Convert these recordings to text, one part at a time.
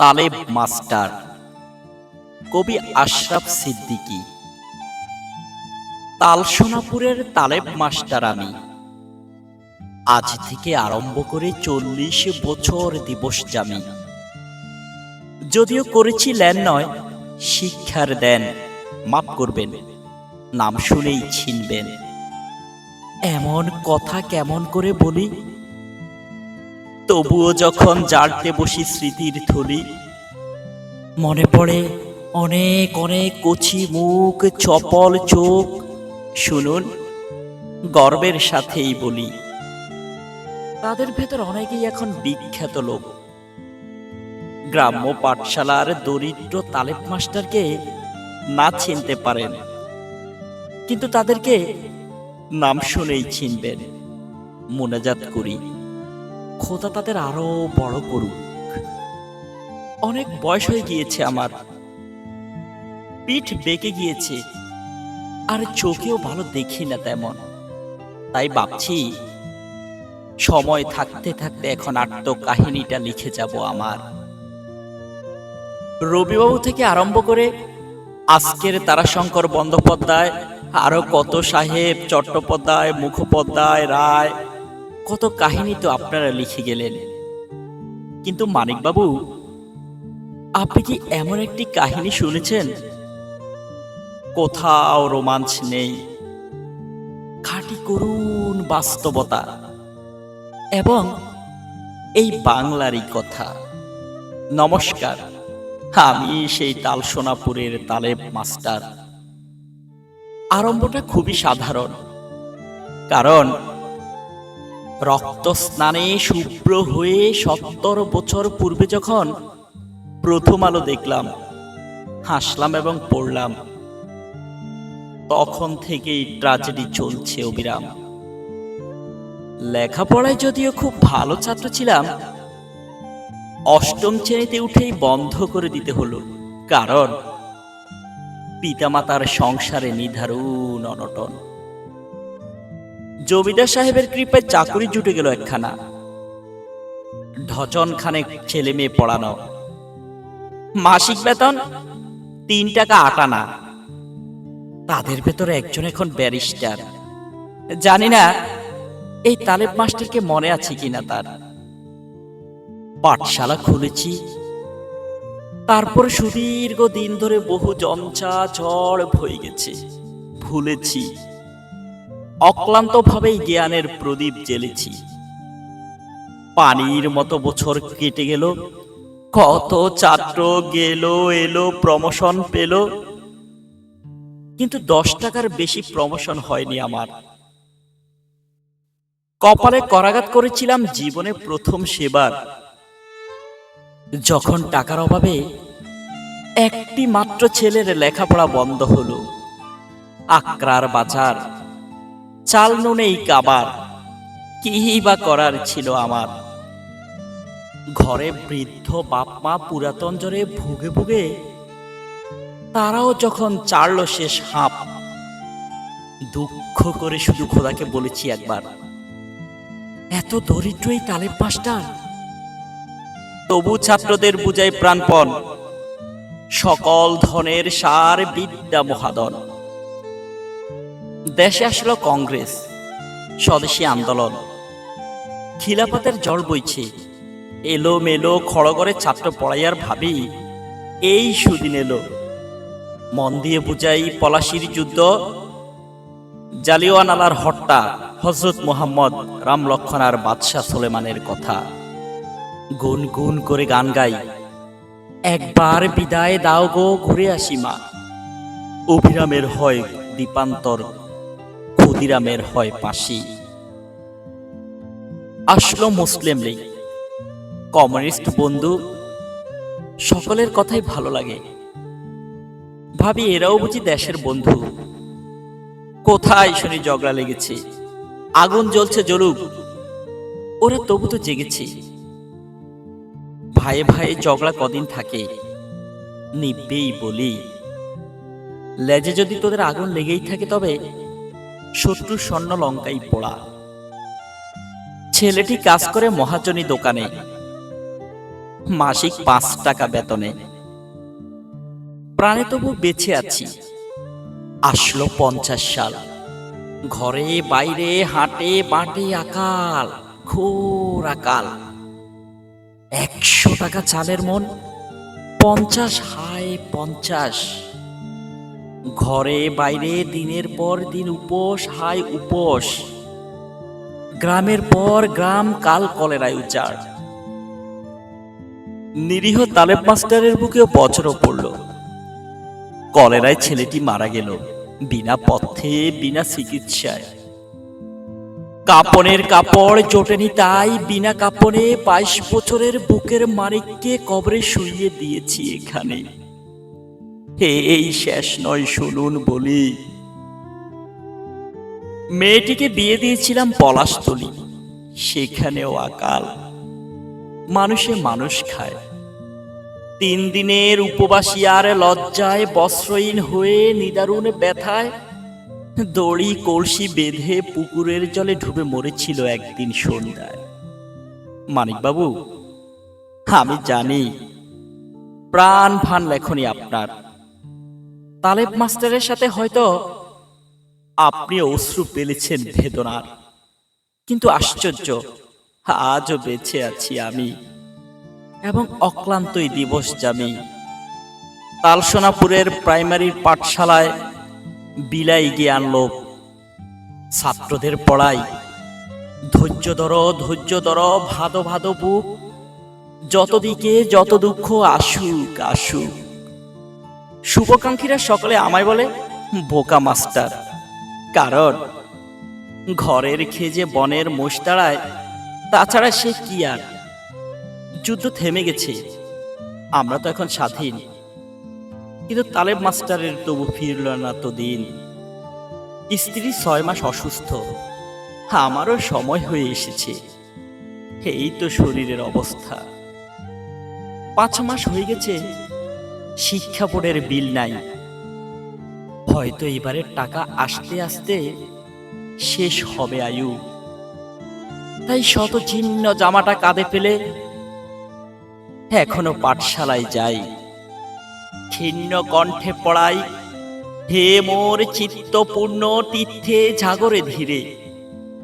Taleb master, কবি আশরাফ সিদ্দিকী। তালসোনাপুরের Taleb master আমি। আজ থেকে আরম্ভ করে চল্লিশ বছর দিবস জামি। যদিও করেছি নয়, শিক্ষার দেন, মাফ করবেন, নাম শুনেই ছিনবেন। এমন কথা কেমন করে বলি? তবুও যখন জাড়তে বসি স্মৃতির থলি, মনে পড়ে অনেক অনেক কচি মুখ, চপল চোখ। শুনুন, গর্বের সাথেই বলি। তাদের ভেতর অনেকেই এখন বিখ্যাত লোক। গ্রাম্য পাঠশালার দরিদ্র তালেব মাস্টারকে না চিনতে পারেন, কিন্তু তাদেরকে নাম শুনেই চিনবেন। মোনাজাত করি। খোদা তাদের আরও বড় করুক। অনেক বয়স হয়ে গিয়েছে আমার। পিঠ বেঁকে গিয়েছে। আর চোখেও ভালো দেখি না তেমন। তাই ভাবছি, সময় থাকতে থাকতে এখন আত্ম কাহিনীটা লিখে যাব আমার। রবিবাবু থেকে আরম্ভ করে আজকের তারাশঙ্কর বন্দ্যোপাধ্যায় আরও কত সাহেব, চট্টোপাধ্যায়, মুখোপাধ্যায়, রায় কত কাহিনী তো আপনারা লিখে গেলেন। কিন্তু মানিকবাবু, আপনি কি এমন একটি কাহিনী শুনেছেন? কোথাও রোমাঞ্চ নেই। খাঁটি করুণ বাস্তবতা। এবং এই বাংলারই কথা। নমস্কার, আমি সেই তালসোনাপুরের তালেব মাস্টার। আরম্ভটা খুবই সাধারণ। কারণ রক্ত স্নানে শুভ্র হয়ে সত্তর বছর পূর্বে যখন প্রথম আলো দেখলাম, হাসলাম এবং পড়লাম। তখন থেকেই ট্রাজেডি চলছে অবিরাম। লেখাপড়ায় যদিও খুব ভালো ছাত্র ছিলাম, অষ্টম শ্রেণীতে উঠেই বন্ধ করে দিতে হলো, কারণ পিতামাতার সংসারে নিধারুণ অনটন। জমিদার সাহেবের কৃপায় চাকরি জুটে গেল একখানা। ঢজন খানেক ছেলে মেয়ে পড়ানো। মাসিক বেতন তিন টাকা আটানা তাদের ভেতরে একজন এখন ব্যারিস্টার। জানি না এই তালেব মাস্টারকে মনে আছে কিনা তার। পাঠশালা খুলেছি। তারপর সুদীর্ঘ দিন ধরে বহু জঞ্চা ঝড় বয়ে গেছে। ভুলেছি। অক্লান্তভাবেই জ্ঞানের প্রদীপ জ্বেলেছি। পানির মতো বছর কেটে গেল, কত ছাত্র গেল, এলো, প্রমোশন পেল। কিন্তু দশ টাকার বেশি প্রমোশন হয়নি আমার। কপালে করাঘাত করেছিলাম জীবনে প্রথম সেবার। যখন টাকার অভাবে একটি মাত্র ছেলের লেখাপড়া বন্ধ হলো, আকরার বাজার চাল নুনেই কাবার কি বা করার ছিল আমার। ঘরে বৃদ্ধ বাপ মা পুরাতন জ্বরে ভুগে ভুগে, তারাও যখন চাড়ল শেষ হাঁপ, দুঃখ করে শুধু খোদাকে বলেছি একবার, এত দরিদ্র এই তালেব তবু ছাত্রদের বুঝাই প্রাণপণ, সকল ধনের সার বিদ্যা মহাদন। দেশে আসলো কংগ্রেস, স্বদেশী আন্দোলন। খিলাফতের জল বইছে। এলো মেলো খড়গড়ে ছাত্র পড়াইয়ার ভাবি, এই সুদিন এলো। মন দিয়ে বুঝাই পলাশির যুদ্ধ, জালিওয়ানালার হট্টা হজরত মুহাম্মদ রাম লক্ষণ আর বাদশাহ সোলেমানের কথা। গুন গুন করে গান গাই, একবার বিদায় দাও গো, ঘুরে আসি মা। অভিরামের হয় দীপান্তর ক্ষুদিরামের হয় পাশি। আসলো মুসলিম লীগ। কমিউনিস্ট বন্ধু, সকলের কথাই ভালো লাগে। ভাবি, এরাও বুঝি দেশের বন্ধু। কোথায় শুনি ঝগড়া লেগেছে? আগুন জ্বলছে, জ্বলুক। ওরা তবু তো জেগেছে। ভাইয়ে ভাইয়ে ঝগড়া কদিন থাকে? নিবেই বলি। লেজে যদি তোদের আগুন লেগেই থাকে তবে শত্রু স্বর্ণ লঙ্কাই পোড়া। ছেলেটি কাজ করে মহাজনী দোকানে। মাসিক পাঁচ টাকা বেতনে। প্রাণে তবু বেঁচে আছি। আসলো পঞ্চাশ সাল। ঘরে, বাইরে, হাটে, বাটে আকাল, ঘোর আকাল। একশো টাকা চালের মন, পঞ্চাশ হায় পঞ্চাশ। ঘরে, বাইরে, দিনের পর দিন উপোস, হায় উপোস। গ্রামের পর গ্রাম, কাল কলেরায় উচার নিরীহ তালেব মাস্টারের বুকেও বছরও পড়ল। কলেরায় ছেলেটি মারা গেল, বিনা পথে, বিনা চিকিৎসায়। কাপনের কাপড় জোটেনি তাই, বিনা কাপনে বাইশ বছরের বুকের মানিককে কবরে শুইয়ে দিয়েছি এখানে। হে এই শেষ নয় শুনুন বলি। মেয়েটিকে বিয়ে দিয়েছিলাম পলাশতলি, সেখানেও আকাল মানুষে মানুষ খায়। তিন দিনের উপবাসী আর লজ্জায় বস্ত্রহীন হয়ে নিদারুণ ব্যথায় দড়ি কলসি বেঁধে পুকুরের জলে ডুবে মরেছিল একদিন সন্ধ্যায়। মানিকবাবু, আমি জানি প্রাণ ভান লেখনি আপনার। তালেব মাস্টারের সাথে হয়তো আপনি অশ্রু পেলেছেন বেদনার। কিন্তু আশ্চর্য আজও বেঁচে আছি আমি। এবং অক্লান্তই দিবস জামি। তালসোনাপুরের প্রাইমারির পাঠশালায় বিলাই জ্ঞান লোক ছাত্রদের পড়াই। ধৈর্য ধর ধৈর্য ধর ভাদো ভাদো বুক। যত দিকে যত দুঃখ আসুক আসুক। শুভাকাঙ্ক্ষীরা সকলে আমায় বলে, বোকা মাস্টার। কারণ ঘরের খেজে বনের মোষ দাঁড়ায়, তাছাড়া সে কি আর? যুদ্ধ থেমে গেছে, আমরা তো এখন স্বাধীন। কিন্তু তালেব মাস্টারের তবু ফিরল না তো দিন। স্ত্রী ছয় মাস অসুস্থ, আমারও সময় হয়ে এসেছে। এই তো শরীরের অবস্থা। পাঁচ মাস হয়ে গেছে শিক্ষা বোর্ডের বিল নাই। হয়তো এবারের টাকা আসতে আসতে শেষ হবে আয়ু। তাই শত ছিন্ন জামাটা কাঁধে ফেলে এখনও পাঠশালায় যাই। ছিন্ন কণ্ঠে পড়াই, হে মোর চিত্তপূর্ণ তীর্থে জাগরে ধীরে,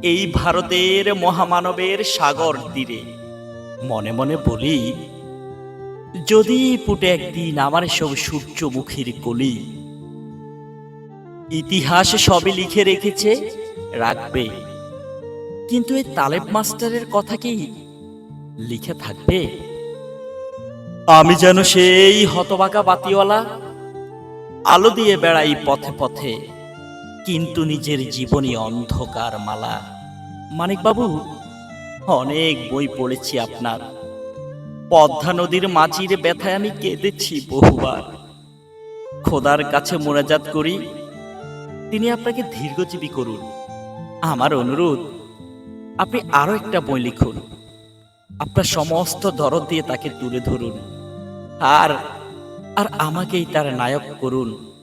এই ভারতের মহামানবের সাগর তীরে। মনে মনে বলি যদি পুটে একদিন আমার সব সূর্যমুখীর কলি, ইতিহাস সবই লিখে রেখেছে, রাখবে। কিন্তু এই তালেব মাস্টারের কথা কি লিখে থাকবে? আমি যেন সেই হতবাকা বাতিওয়ালা, আলো দিয়ে বেড়াই পথে পথে, কিন্তু নিজের জীবনী অন্ধকার মালা মানিক বাবু অনেক বই পড়েছি আপনার। পদ্মা নদীর মাঝির ব্যথায় আমি কেঁদেছি বহুবার। খোদার কাছে মোনাজাত করি, তিনি আপনাকে দীর্ঘজীবী করুন। আমার অনুরোধ, আপনি আরও একটা বই লিখুন। আপনার সমস্ত দরদ দিয়ে তাকে তুলে ধরুন। আর আর আমাকেই তার নায়ক করুন।